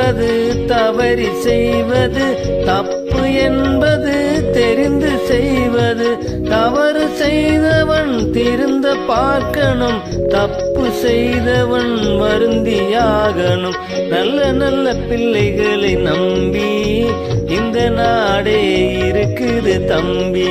என்பது தவறி செய்வது தப்பு என்பது தெரிந்து செய்வது. தவறு செய்தவன் திருந்த பார்க்கணும் தப்பு செய்தவன் வருந்தியாகணும். நல்ல நல்ல பிள்ளைகளை நம்பி இந்த நாடே இருக்குது தம்பி.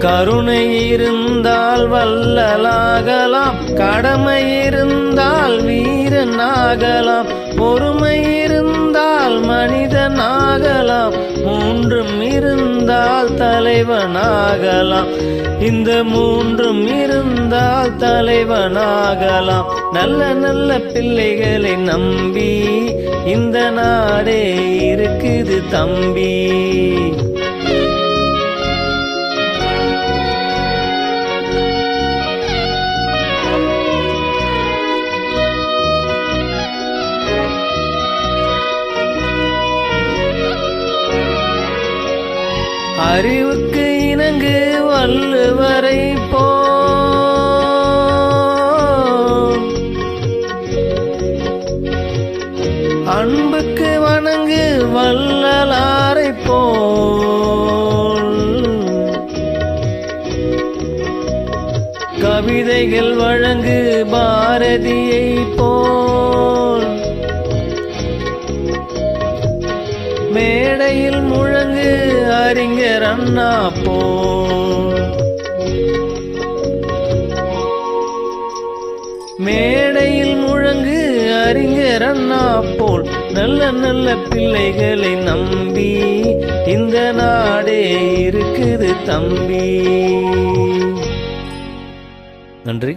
கருணை இருந்தால் வல்லலாகலாம் கடமை இருந்தால் வீரனாகலாம் பொறுமை இருந்தால் மனிதனாகலாம் மூன்றும் இருந்தால் தலைவனாகலாம். இந்த மூன்றும் இருந்தால் தலைவனாகலாம். நல்ல நல்ல பிள்ளைகளை நம்பி இந்த நாடே இருக்குது தம்பி. அறிவுக்கு இணங்கு வள்ளுவரை போ. அன்புக்கு வணங்கு வள்ளலாரை போ கவிதைகள் வழங்கு பாரதியை போல். மேடையில் முழங்கு அறிஞர் அண்ணா போ. மேடையில் முழங்கு அறிஞர் அண்ணா போல் நல்ல நல்ல பிள்ளைகளை நம்பி இந்த நாடே இருக்குது தம்பி. நன்றி.